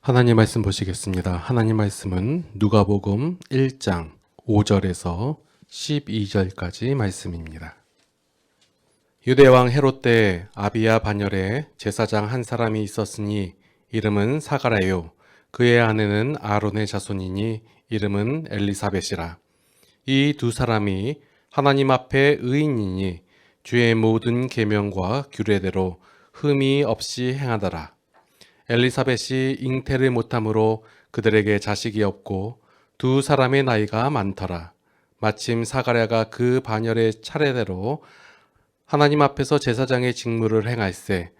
하나님 말씀 보시겠습니다. 하나님 말씀은 누가복음 1장 5절에서 12절까지 말씀입니다. 유대 왕 헤롯 때 아비야 반열에 제사장 한 사람이 있었으니 이름은 사가라요. 그의 아내는 아론의 자손이니 이름은 엘리사벳이라. 이 두 사람이 하나님 앞에 의인이니 주의 모든 계명과 규례대로 흠이 없이 행하더라. 엘리사벳이 잉태를 못함으로 그들에게 자식이 없고 두 사람의 나이가 많더라. 마침 사가랴가 그 반열의 차례대로 하나님 앞에서 제사장의 직무를 행할세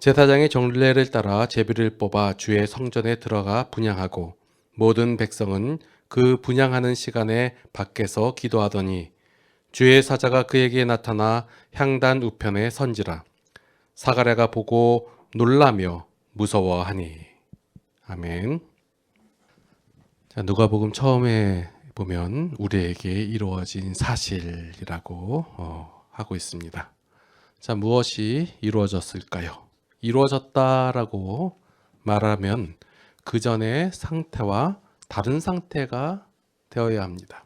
제사장의 정례를 따라 제비를 뽑아 주의 성전에 들어가 분양하고 모든 백성은 그 분양하는 시간에 밖에서 기도하더니 주의 사자가 그에게 나타나 향단 우편에 선지라 사가랴가 보고 놀라며 무서워하니 아멘. 자, 누가복음 처음에 보면 우리에게 이루어진 사실이라고 어, 하고 있습니다. 자, 무엇이 이루어졌을까요? 이루어졌다라고 말하면 그 전의 상태와 다른 상태가 되어야 합니다.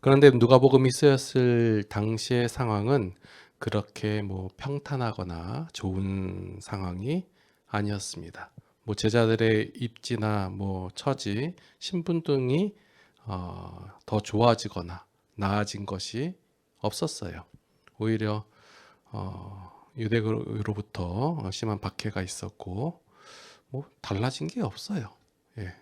그런데 누가복음이 쓰였을 당시의 상황은 그렇게 뭐 평탄하거나 좋은 상황이 아니었습니다. 뭐 제자들의 입지나 뭐 처지, 신분 등이 어, 더 좋아지거나 나아진 것이 없었어요. 오히려 어, 유대교로부터 심한 박해가 있었고 뭐 달라진 게 없어요. 예.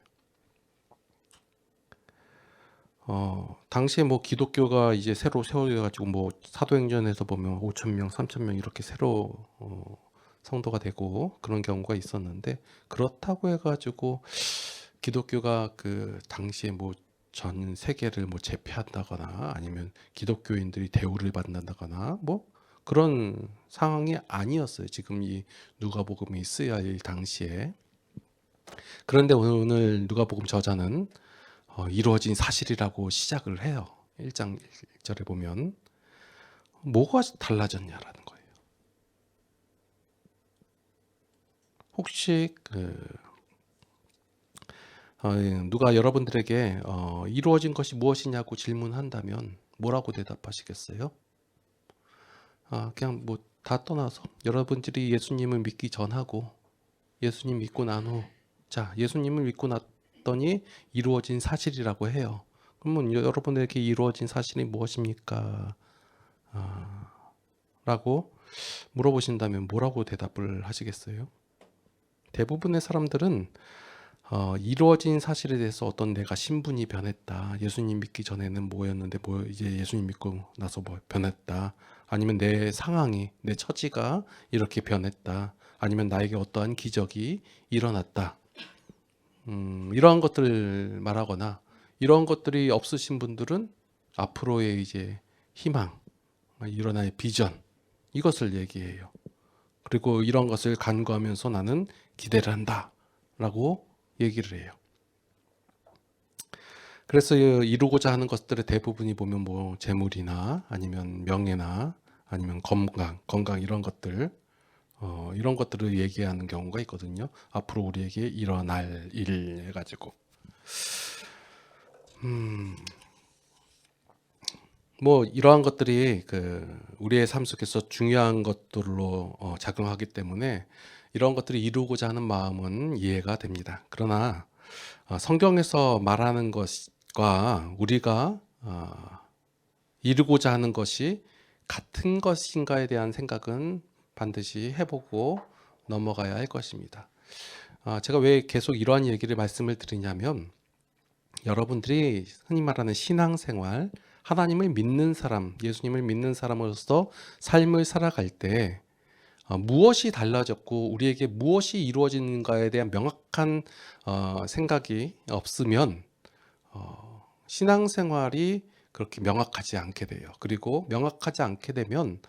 어, 당시에 뭐 기독교가 이제 새로 세워져 가지고 뭐 사도행전에서 보면 5천 명, 3천 명 이렇게 새로 어, 성도가 되고 그런 경우가 있었는데 그렇다고 해가지고 기독교가 그 당시에 뭐 전 세계를 뭐 제패한다거나 아니면 기독교인들이 대우를 받는다거나 뭐 그런 상황이 아니었어요. 지금 이 누가복음이 쓰여야 할 당시에. 그런데 오늘 누가복음 저자는 어, 이루어진 사실이라고 시작을 해요. 1장 1절에 보면 뭐가 달라졌냐라는 거예요. 혹시 그 어, 누가 여러분들에게 어, 이루어진 것이 무엇이냐고 질문한다면 뭐라고 대답하시겠어요? 아, 그냥 뭐 다 떠나서 여러분들이 예수님을 믿기 전하고 예수님 믿고 난 후, 자 예수님을 믿고 났더니 이루어진 사실이라고 해요. 그러면 여러분에게 이루어진 사실이 무엇입니까? 아, 라고 물어보신다면 뭐라고 대답을 하시겠어요? 대부분의 사람들은 어, 이루어진 사실에 대해서 어떤 내가 신분이 변했다. 예수님 믿기 전에는 뭐였는데 뭐 이제 예수님 믿고 나서 뭐 변했다. 아니면 내 상황이 내 처지가 이렇게 변했다. 아니면 나에게 어떠한 기적이 일어났다. 음, 이러한 것들을 말하거나 이런 것들이 없으신 분들은 앞으로의 이제 희망, 일어날 비전 이것을 얘기해요. 그리고 이런 것을 간구하면서 나는 기대를 한다라고 얘기를 해요. 그래서 이루고자 하는 것들의 대부분이 보면 뭐 재물이나 아니면 명예나 아니면 건강, 건강 이런 것들 어, 이런 것들을 얘기하는 경우가 있거든요. 앞으로 우리에게 일어날 일 해가지고 음, 뭐 이러한 것들이 그 우리의 삶 속에서 중요한 것들로 어, 작용하기 때문에 이런 것들을 이루고자 하는 마음은 이해가 됩니다. 그러나 어, 성경에서 말하는 것과 우리가 어, 이루고자 하는 것이 같은 것인가에 대한 생각은 반드시 해보고 넘어가야 할 것입니다. 어, 제가 왜 계속 이러한 얘기를 말씀을 드리냐면 여러분들이 흔히 말하는 신앙생활, 하나님을 믿는 사람, 예수님을 믿는 사람으로서 삶을 살아갈 때 어, 무엇이 달라졌고 우리에게 무엇이 이루어지는가에 대한 명확한 어, 생각이 없으면 어, 신앙생활이 그렇게 명확하지 않게 돼요. 그리고 명확하지 않게 되면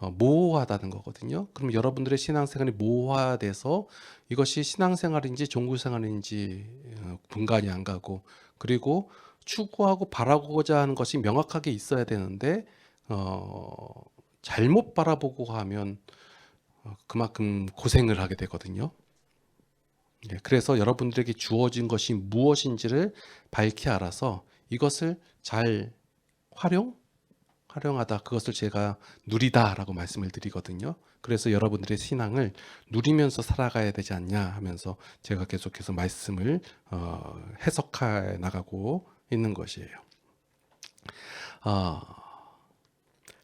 어, 모호하다는 거거든요. 그럼 여러분들의 신앙생활이 모호화돼서 이것이 신앙생활인지 종교생활인지 어, 분간이 안 가고 그리고 추구하고 바라고자 하는 것이 명확하게 있어야 되는데 어, 잘못 바라보고 하면 어, 그만큼 고생을 하게 되거든요. 예, 그래서 여러분들에게 주어진 것이 무엇인지를 밝히 알아서 이것을 잘 활용 활용하다 그것을 제가 누리다라고 말씀을 드리거든요. 그래서 여러분들의 신앙을 누리면서 살아가야 되지 않냐 하면서 제가 계속해서 말씀을 어, 해석해 나가고 있는 것이에요. 어,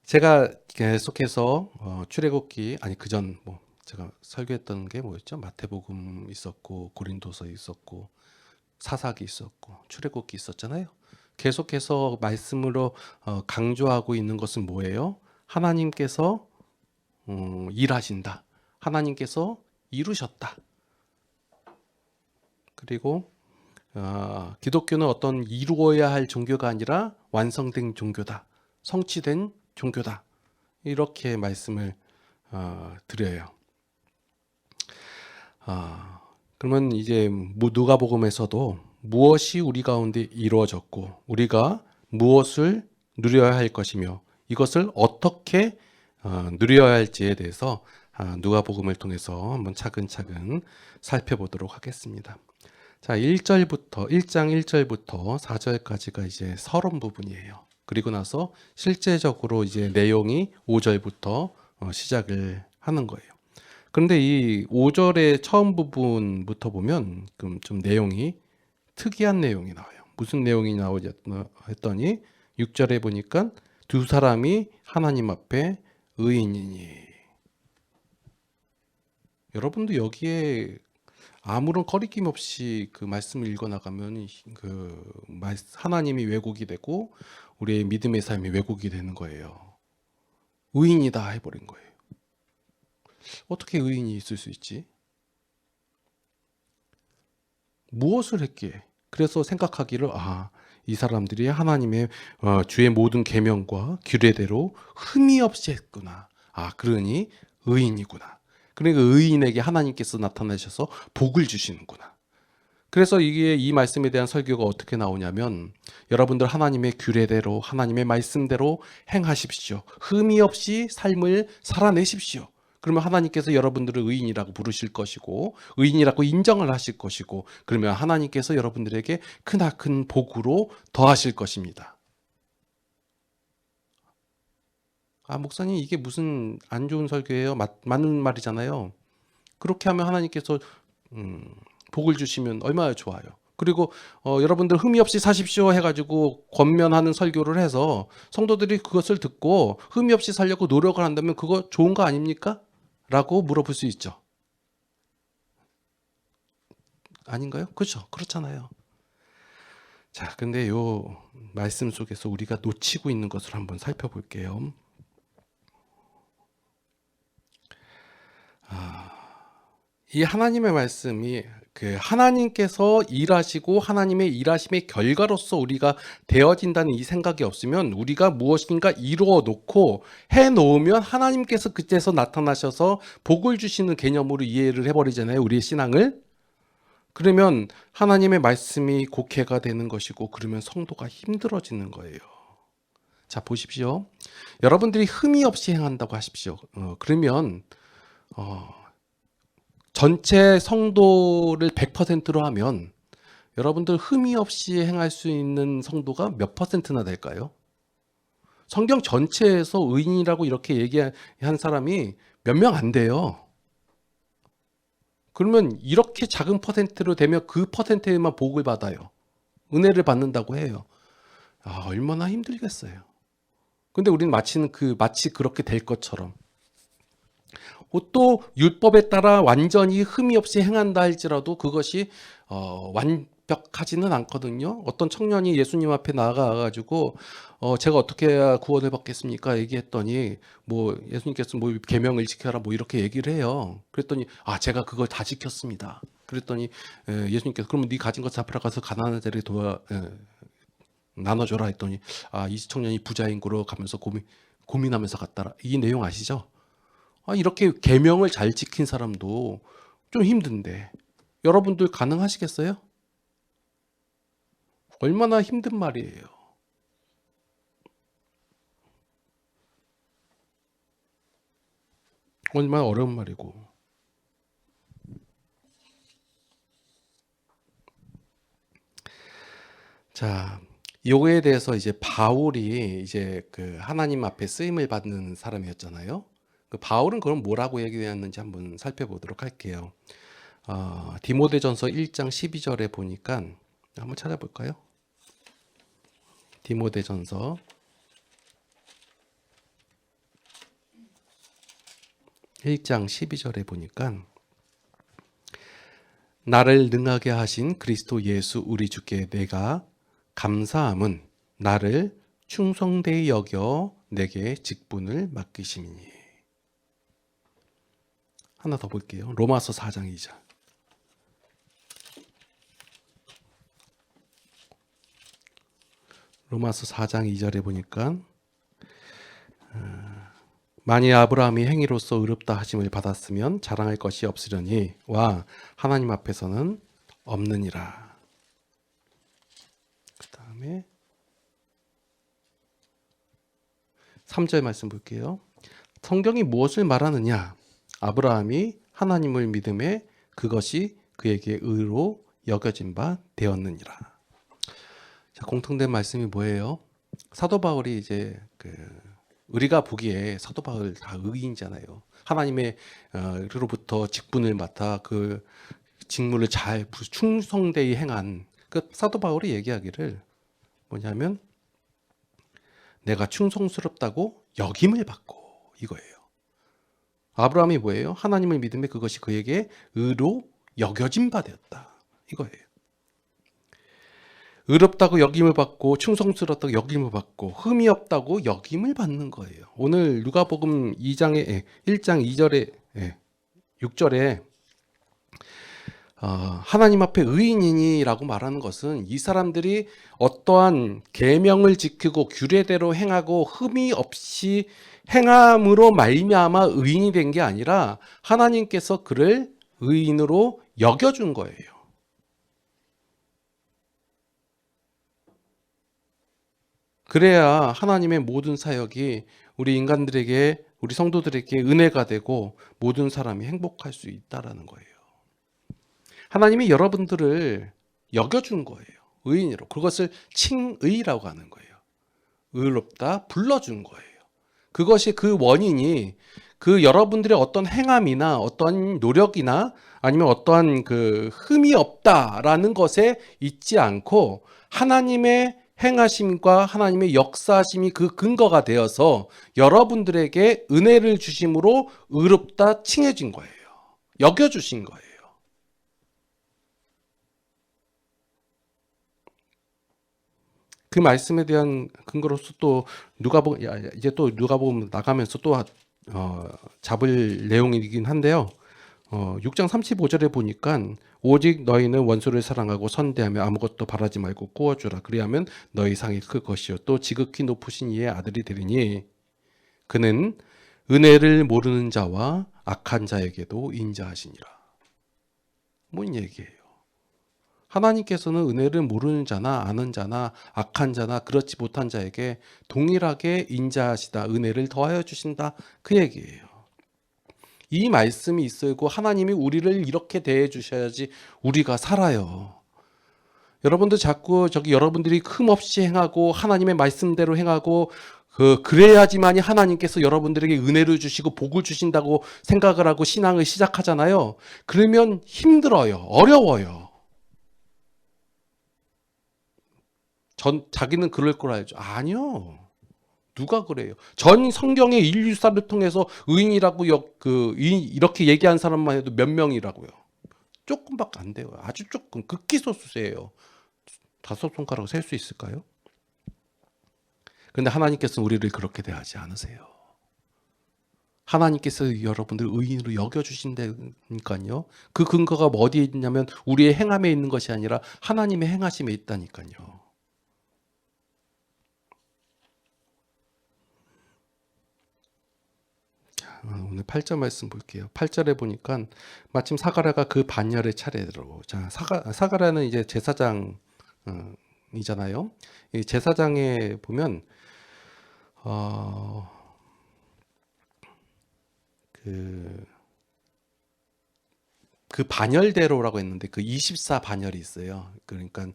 제가 계속해서 어, 출애굽기 아니 그전 뭐 제가 설교했던 게 뭐였죠? 마태복음 있었고 고린도서 있었고 사사기 있었고 출애굽기 있었잖아요. 계속해서 말씀으로 어, 강조하고 있는 것은 뭐예요? 하나님께서 음, 일하신다. 하나님께서 이루셨다. 그리고 어, 기독교는 어떤 이루어야 할 종교가 아니라 완성된 종교다. 성취된 종교다. 이렇게 말씀을 어, 드려요. 아, 그러면 이제 무- 누가복음에서도 무엇이 우리 가운데 이루어졌고 우리가 무엇을 누려야 할 것이며 이것을 어떻게 어, 누려야 할지에 대해서 아, 누가복음을 통해서 한번 차근차근 살펴보도록 하겠습니다. 자, 1절부터 1장 1절부터 4절까지가 이제 서론 부분이에요. 그리고 나서 실제적으로 이제 내용이 5절부터 어, 시작을 하는 거예요. 그런데 이 5절의 처음 부분부터 보면 좀 내용이 특이한 내용이 나와요. 무슨 내용이 나오냐 했더니 6절에 보니까 두 사람이 하나님 앞에 의인이니 여러분도 여기에 아무런 거리낌 없이 그 말씀을 읽어 나가면 그 말- 하나님이 왜곡이 되고 우리의 믿음의 삶이 왜곡이 되는 거예요. 의인이다 해버린 거예요. 어떻게 의인이 있을 수 있지? 무엇을 했기에? 그래서 생각하기를 아, 이 사람들이 하나님의 어, 주의 모든 계명과 규례대로 흠이 없이 했구나. 아, 그러니 의인이구나. 그러니까 의인에게 하나님께서 나타나셔서 복을 주시는구나. 그래서 이게 이 말씀에 대한 설교가 어떻게 나오냐면 여러분들 하나님의 규례대로 하나님의 말씀대로 행하십시오. 흠이 없이 삶을 살아내십시오. 그러면 하나님께서 여러분들을 의인이라고 부르실 것이고 의인이라고 인정을 하실 것이고 그러면 하나님께서 여러분들에게 크나큰 복으로 더하실 것입니다. 아 목사님 이게 무슨 안 좋은 설교예요? 맞, 맞는 말이잖아요. 그렇게 하면 하나님께서 음, 복을 주시면 얼마나 좋아요. 그리고 어, 여러분들 흠이 없이 사십시오 해가지고 권면하는 설교를 해서 성도들이 그것을 듣고 흠이 없이 살려고 노력을 한다면 그거 좋은 거 아닙니까? 라고 물어볼 수 있죠. 아닌가요? 그렇죠. 그렇잖아요. 자, 근데 요 말씀 속에서 우리가 놓치고 있는 것을 한번 살펴볼게요. 아, 이 하나님의 말씀이 그 하나님께서 일하시고 하나님의 일하심의 결과로서 우리가 되어진다는 이 생각이 없으면 우리가 무엇인가 이루어 놓고 해 놓으면 하나님께서 그때서 나타나셔서 복을 주시는 개념으로 이해를 해버리잖아요. 우리의 신앙을. 그러면 하나님의 말씀이 곡해가 되는 것이고 그러면 성도가 힘들어지는 거예요. 자 보십시오. 여러분들이 흠이 없이 행한다고 하십시오. 어, 그러면 어, 전체 성도를 100%로 하면 여러분들 흠이 없이 행할 수 있는 성도가 몇 퍼센트나 될까요? 성경 전체에서 의인이라고 이렇게 얘기한 사람이 몇 명 안 돼요. 그러면 이렇게 작은 퍼센트로 되면 그 퍼센트에만 복을 받아요. 은혜를 받는다고 해요. 아, 얼마나 힘들겠어요. 근데 우리는 마치는 그 마치 그렇게 될 것처럼 또 율법에 따라 완전히 흠이 없이 행한다 할지라도 그것이 어, 완벽하지는 않거든요. 어떤 청년이 예수님 앞에 나가가지고 어, 제가 어떻게 구원을 받겠습니까? 얘기했더니 뭐 예수님께서 뭐 계명을 지켜라 뭐 이렇게 얘기를 해요. 그랬더니 아 제가 그걸 다 지켰습니다. 그랬더니 에, 예수님께서 그러면 네 가진 것 잡으러 가서 가난한 자들에게 도와 에, 나눠줘라 했더니 아이 청년이 부자인 거로 가면서 고민 고민하면서 갔다라 이 내용 아시죠? 아, 이렇게 계명을 잘 지킨 사람도 좀 힘든데 여러분들 가능하시겠어요? 얼마나 힘든 말이에요. 얼마나 어려운 말이고. 자, 요거에 대해서 이제 바울이 이제 그 하나님 앞에 쓰임을 받는 사람이었잖아요. 그 바울은 그럼 뭐라고 얘기했는지 한번 살펴보도록 할게요. 어, 디모데전서 1장 12절에 보니까 한번 찾아볼까요? 디모데전서 1장 12절에 보니까 나를 능하게 하신 그리스도 예수 우리 주께 내가 감사함은 나를 충성되이 여겨 내게 직분을 맡기심이니. 하나 더 볼게요. 로마서 4장 2절. 로마서 4장 2절에 보니까 어, 만일 아브라함이 행위로서 의롭다 하심을 받았으면 자랑할 것이 없으려니 와 하나님 앞에서는 없느니라. 그 다음에 3절 말씀 볼게요. 성경이 무엇을 말하느냐? 아브라함이 하나님을 믿음에 그것이 그에게 의로 여겨진 바 되었느니라. 자, 공통된 말씀이 뭐예요? 사도 바울이 이제 그 우리가 보기에 사도 바울 다 의인이잖아요. 하나님의 어, 로부터 직분을 맡아 그 직무를 잘 충성되이 행한 그 사도 바울이 얘기하기를 뭐냐면 내가 충성스럽다고 역임을 받고 이거예요. 아브라함이 뭐예요? 하나님을 믿음에 그것이 그에게 의로 여겨진 바 되었다. 이거예요. 의롭다고 역임을 받고 충성스럽다고 역임을 받고 흠이 없다고 역임을 받는 거예요. 오늘 누가복음 2장에 1장 2절에 6절에 어, 하나님 앞에 의인이니라고 말하는 것은 이 사람들이 어떠한 계명을 지키고 규례대로 행하고 흠이 없이 행함으로 말미암아 의인이 된 게 아니라 하나님께서 그를 의인으로 여겨준 거예요. 그래야 하나님의 모든 사역이 우리 인간들에게 우리 성도들에게 은혜가 되고 모든 사람이 행복할 수 있다라는 거예요. 하나님이 여러분들을 여겨준 거예요. 의인으로. 그것을 칭의라고 하는 거예요. 의롭다 불러준 거예요. 그것이 그 원인이 그 여러분들의 어떤 행함이나 어떤 노력이나 아니면 어떠한 그 흠이 없다라는 것에 있지 않고 하나님의 행하심과 하나님의 역사심이 그 근거가 되어서 여러분들에게 은혜를 주심으로 의롭다 칭해진 거예요. 여겨주신 거예요. 그 말씀에 대한 근거로서 또 누가 보 이제 또 누가 보면 나가면서 또 어, 잡을 내용이긴 한데요. 어, 6장 35절에 보니까 오직 너희는 원수를 사랑하고 선대하며 아무것도 바라지 말고 꾸어주라 그리하면 너희 상이 클 것이요 또 지극히 높으신 이의 아들이 되리니 그는 은혜를 모르는 자와 악한 자에게도 인자하시니라. 뭔 얘기예요? 하나님께서는 은혜를 모르는 자나 아는 자나 악한 자나 그렇지 못한 자에게 동일하게 인자하시다 은혜를 더하여 주신다 그 얘기예요. 이 말씀이 있어고 하나님이 우리를 이렇게 대해 주셔야지 우리가 살아요. 여러분들 자꾸 저기 여러분들이 흠없이 행하고 하나님의 말씀대로 행하고 그 그래야지만이 하나님께서 여러분들에게 은혜를 주시고 복을 주신다고 생각을 하고 신앙을 시작하잖아요. 그러면 힘들어요. 어려워요. 전 자기는 그럴 걸 알죠. 아니요. 누가 그래요? 전 성경의 인류사를 통해서 의인이라고 역, 그 이렇게 얘기한 사람만 해도 몇 명이라고요. 조금밖에 안 돼요. 아주 조금 극기 소수세요. 다섯 손가락 셀수 있을까요? 근데 하나님께서는 우리를 그렇게 대하지 않으세요. 하나님께서 여러분들 의인으로 여겨주신다니까요. 그 근거가 어디에 있냐면 우리의 행함에 있는 것이 아니라 하나님의 행하심에 있다니까요. 어, 오늘 8절 말씀 볼게요. 8절에 보니까 마침 사가라가 그 반열의 차례로 자 사가 사가라는 이제 제사장이잖아요. 이 제사장에 보면 어그 그 반열대로라고 했는데 그 24 반열이 있어요. 그러니까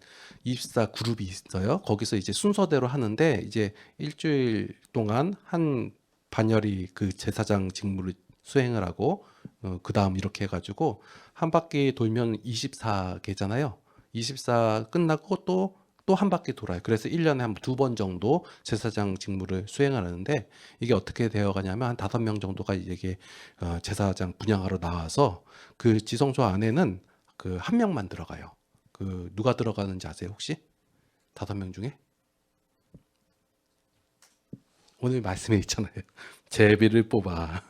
24 그룹이 있어요. 거기서 이제 순서대로 하는데 이제 일주일 동안 한 반열이 그 제사장 직무를 수행을 하고 어, 그 다음 이렇게 해가지고 한 바퀴 돌면 24개잖아요. 24 끝나고 또 또 한 바퀴 돌아요. 그래서 1년에 한 두 번 정도 제사장 직무를 수행하는데 이게 어떻게 되어 가냐면 한 다섯 명 정도가 이게 어, 제사장 분양하러 나와서 그 지성소 안에는 그 한 명만 들어가요. 그 누가 들어가는지 아세요 혹시? 다섯 명 중에? 오늘 말씀에 있잖아요. 제비를 뽑아.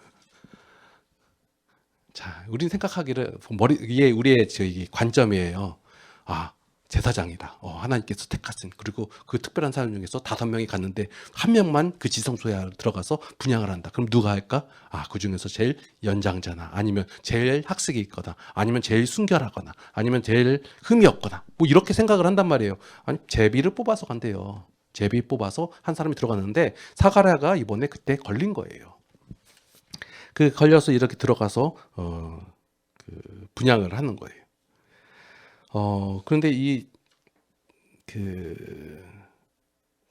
자, 우린 생각하기를 머리 이게 우리의 저기 관점이에요. 아, 제사장이다. 어, 하나님께서 택하신 그리고 그 특별한 사람 중에서 다섯 명이 갔는데 한 명만 그 지성소에 들어가서 분양을 한다. 그럼 누가 할까? 아, 그 중에서 제일 연장자나 아니면 제일 학식이 있거나 아니면 제일 순결하거나 아니면 제일 흠이 없거나 뭐 이렇게 생각을 한단 말이에요. 아니, 제비를 뽑아서 간대요. 제비 뽑아서 한 사람이 들어갔는데 사가랴가 이번에 그때 걸린 거예요. 그 걸려서 이렇게 들어가서 어, 그 분양을 하는 거예요. 어, 그런데 이, 그,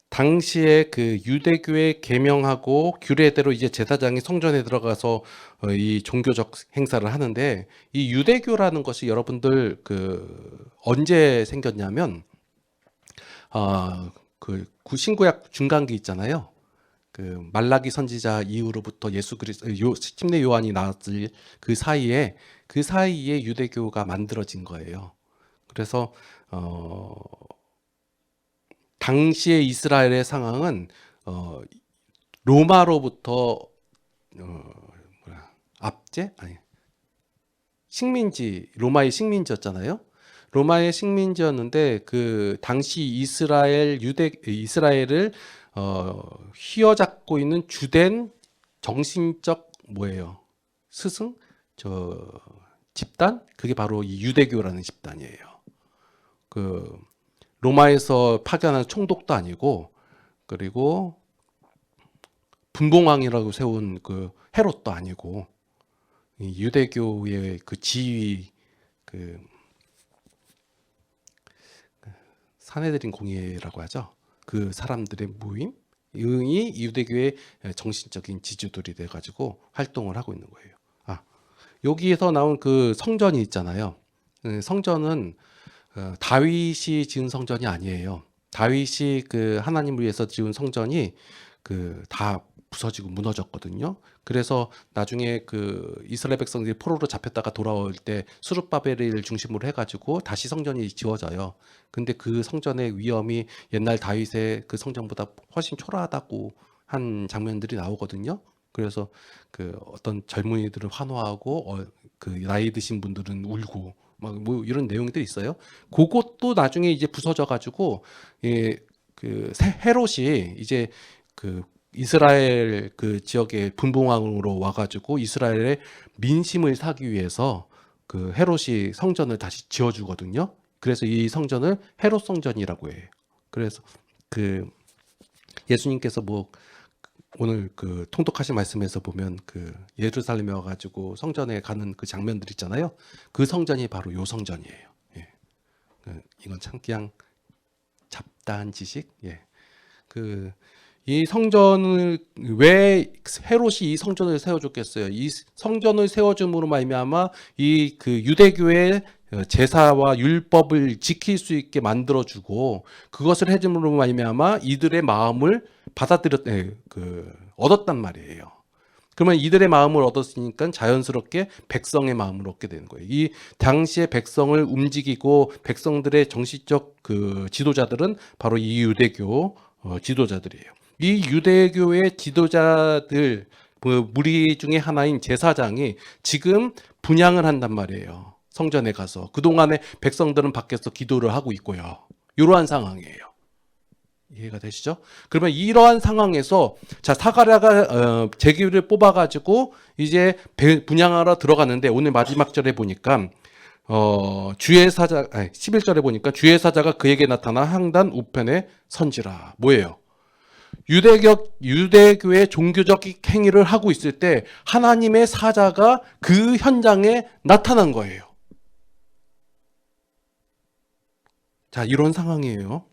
당시에 그 유대교의 계명하고 규례대로 이제 제사장이 성전에 들어가서 어, 이 종교적 행사를 하는데 이 유대교라는 것이 여러분들 그 언제 생겼냐면 아, 그 구신구약 중간기 있잖아요. 그 말라기 선지자 이후로부터 예수 그리스도 요 침례 요한이 나왔을 그 사이에 그 사이에 유대교가 만들어진 거예요. 그래서 어 당시의 이스라엘의 상황은 어 로마로부터 어 뭐야 압제 아니 식민지 로마의 식민지였잖아요. 로마의 식민지였는데 그 당시 이스라엘 유대 이스라엘을 어 휘어잡고 있는 주된 정신적 뭐예요? 스승 저 집단 그게 바로 이 유대교라는 집단이에요. 그 로마에서 파견한 총독도 아니고 그리고 분봉왕이라고 세운 그 헤롯도 아니고 이 유대교의 그 지위 그 사내들인 공예라고 하죠. 그 사람들의 모임 이 유대교의 정신적인 지주들이 돼가지고 활동을 하고 있는 거예요. 아 여기에서 나온 그 성전이 있잖아요. 그 성전은 어, 다윗이 지은 성전이 아니에요. 다윗이 그 하나님을 위해서 지은 성전이 그 다 부서지고 무너졌거든요. 그래서 나중에 그 이스라엘 백성들이 포로로 잡혔다가 돌아올 때 수르바벨을 중심으로 해가지고 다시 성전이 지어져요. 근데 그 성전의 위험이 옛날 다윗의 그 성전보다 훨씬 초라하다고 한 장면들이 나오거든요. 그래서 그 어떤 젊은이들을 환호하고 어, 그 나이 드신 분들은 울고 막 뭐 이런 내용들이 있어요. 그것도 나중에 이제 부서져 가지고 예, 그 세- 헤롯이 이제 그 이스라엘 그 지역의 분봉왕으로 와가지고 이스라엘의 민심을 사기 위해서 그 헤롯이 성전을 다시 지어주거든요. 그래서 이 성전을 헤롯 성전이라고 해요. 그래서 그 예수님께서 뭐 오늘 그 통독하신 말씀에서 보면 그 예루살렘에 와가지고 성전에 가는 그 장면들 있잖아요. 그 성전이 바로 요 성전이에요. 예. 그 이건 참 그냥 잡다한 지식. 예. 그 이 성전을 왜 헤롯이 이 성전을 세워줬겠어요? 이 성전을 세워줌으로 말미암아 이 그 유대교의 어, 제사와 율법을 지킬 수 있게 만들어주고 그것을 해줌으로 말미암아 이들의 마음을 받아들였 예, 그 얻었단 말이에요. 그러면 이들의 마음을 얻었으니까 자연스럽게 백성의 마음을 얻게 되는 거예요. 이 당시의 백성을 움직이고 백성들의 정치적 그 지도자들은 바로 이 유대교 어, 지도자들이에요. 이 유대교의 지도자들 그 무리 중에 하나인 제사장이 지금 분양을 한단 말이에요. 성전에 가서 그동안에 백성들은 밖에서 기도를 하고 있고요. 이러한 상황이에요. 이해가 되시죠? 그러면 이러한 상황에서 자 사가랴가 어, 제기를 뽑아가지고 이제 배- 분양하러 들어갔는데 오늘 마지막 절에 보니까 어, 주의 사자 아니 11절에 보니까 주의 사자가 그에게 나타나 항단 우편에 선지라 뭐예요? 유대격 유대교의 종교적 행위를 하고 있을 때 하나님의 사자가 그 현장에 나타난 거예요. 자, 이런 상황이에요.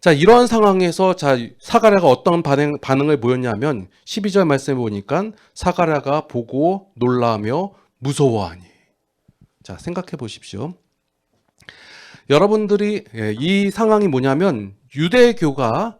자, 이런 상황에서 자, 사가랴가 어떤 반응, 반응을 보였냐면 12절 말씀해 보니까 사가랴가 보고 놀라며 무서워하니. 자, 생각해 보십시오. 여러분들이 예, 이 상황이 뭐냐면 유대교가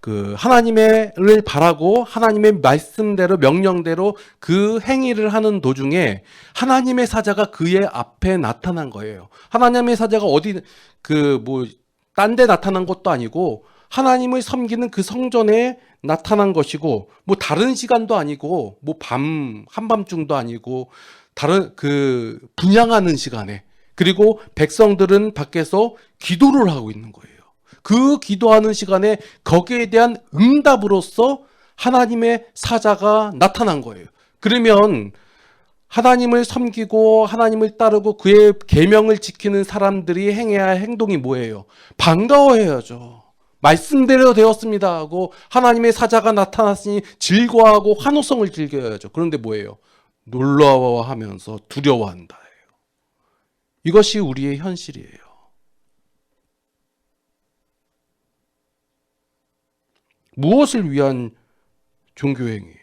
그 하나님을 바라고 하나님의 말씀대로 명령대로 그 행위를 하는 도중에 하나님의 사자가 그의 앞에 나타난 거예요. 하나님의 사자가 어디 그 뭐 딴 데 나타난 것도 아니고 하나님을 섬기는 그 성전에 나타난 것이고 뭐 다른 시간도 아니고 뭐 밤 한밤중도 아니고 다른 그 분양하는 시간에 그리고 백성들은 밖에서 기도를 하고 있는 거예요. 그 기도하는 시간에 거기에 대한 응답으로서 하나님의 사자가 나타난 거예요. 그러면 하나님을 섬기고 하나님을 따르고 그의 계명을 지키는 사람들이 행해야 할 행동이 뭐예요? 반가워해야죠. 말씀대로 되었습니다 하고 하나님의 사자가 나타났으니 즐거워하고 환호성을 즐겨야죠. 그런데 뭐예요? 놀라워하면서 두려워한다. 이것이 우리의 현실이에요. 무엇을 위한 종교행위예요?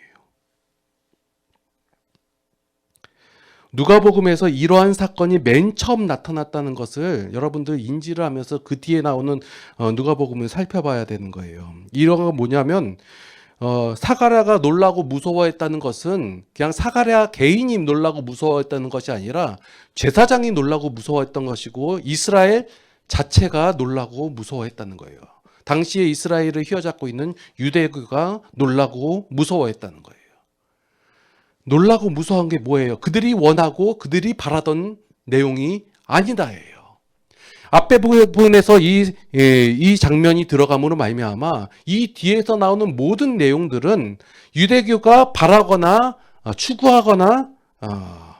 누가복음에서 이러한 사건이 맨 처음 나타났다는 것을 여러분들 인지를 하면서 그 뒤에 나오는 어, 누가복음을 살펴봐야 되는 거예요. 이런 건 뭐냐면 어, 사가랴가 놀라고 무서워했다는 것은 그냥 사가랴 개인이 놀라고 무서워했다는 것이 아니라 제사장이 놀라고 무서워했던 것이고 이스라엘 자체가 놀라고 무서워했다는 거예요. 당시에 이스라엘을 휘어잡고 있는 유대교가 놀라고 무서워했다는 거예요. 놀라고 무서운 게 뭐예요? 그들이 원하고 그들이 바라던 내용이 아니다예요. 앞에 부분에서 이, 예, 이 장면이 들어감으로 말미암아 이 뒤에서 나오는 모든 내용들은 유대교가 바라거나 어, 추구하거나 어,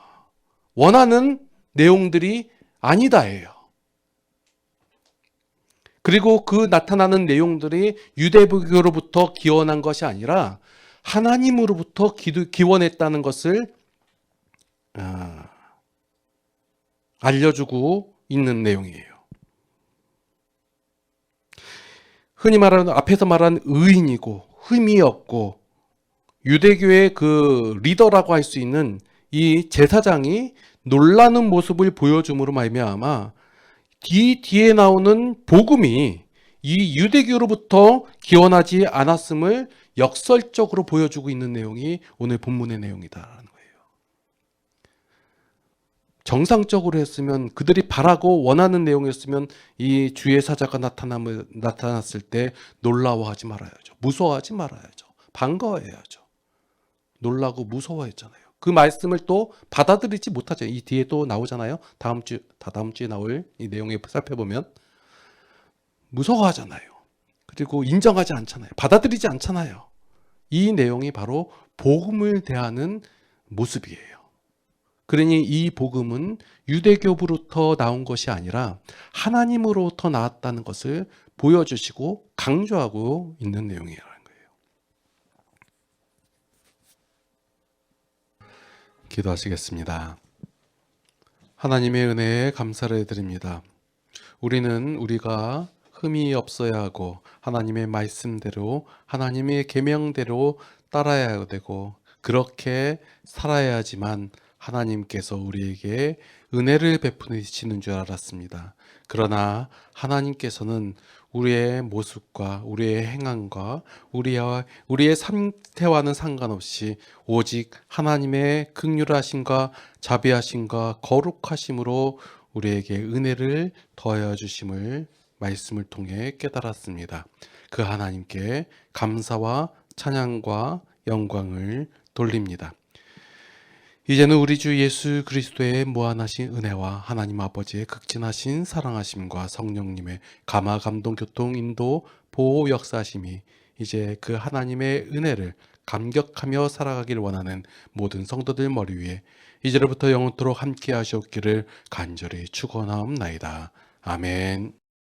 원하는 내용들이 아니다예요. 그리고 그 나타나는 내용들이 유대교로부터 기원한 것이 아니라 하나님으로부터 기원했다는 것을 어, 알려주고 있는 내용이에요. 흔히 말하는 앞에서 말한 의인이고 흠이 없고 유대교의 그 리더라고 할 수 있는 이 제사장이 놀라는 모습을 보여줌으로 말미암아 뒤 뒤에 나오는 복음이 이 유대교로부터 기원하지 않았음을 역설적으로 보여주고 있는 내용이 오늘 본문의 내용이다라는 거예요. 정상적으로 했으면 그들이 바라고 원하는 내용이었으면 이 주의 사자가 나타남을 나타났을 때 놀라워하지 말아야죠. 무서워하지 말아야죠. 반가워해야죠. 놀라고 무서워했잖아요. 그 말씀을 또 받아들이지 못하죠. 이 뒤에 또 나오잖아요. 다음 주, 다 다음 주에 나올 이 내용에 살펴보면 무서워하잖아요. 그리고 인정하지 않잖아요. 받아들이지 않잖아요. 이 내용이 바로 복음을 대하는 모습이에요. 그러니 이 복음은 유대교부로부터 나온 것이 아니라 하나님으로부터 나왔다는 것을 보여주시고 강조하고 있는 내용이라는 거예요. 기도하시겠습니다. 하나님의 은혜에 감사를 드립니다. 우리는 우리가 흠이 없어야 하고 하나님의 말씀대로 하나님의 계명대로 따라야 되고 그렇게 살아야지만 하나님께서 우리에게 은혜를 베푸시는 줄 알았습니다. 그러나 하나님께서는 우리의 모습과 우리의 행함과 우리와 우리의 상태와는 상관없이 오직 하나님의 극률하심과 자비하심과 거룩하심으로 우리에게 은혜를 더하여 주심을 말씀을 통해 깨달았습니다. 그 하나님께 감사와 찬양과 영광을 돌립니다. 이제는 우리 주 예수 그리스도의 무한하신 은혜와 하나님 아버지의 극진하신 사랑하심과 성령님의 감화 감동 교통 인도 보호 역사심이 이제 그 하나님의 은혜를 감격하며 살아가길 원하는 모든 성도들 머리 위에 이제로부터 영원토록 함께 하시옵기를 간절히 축원하옵나이다. 아멘.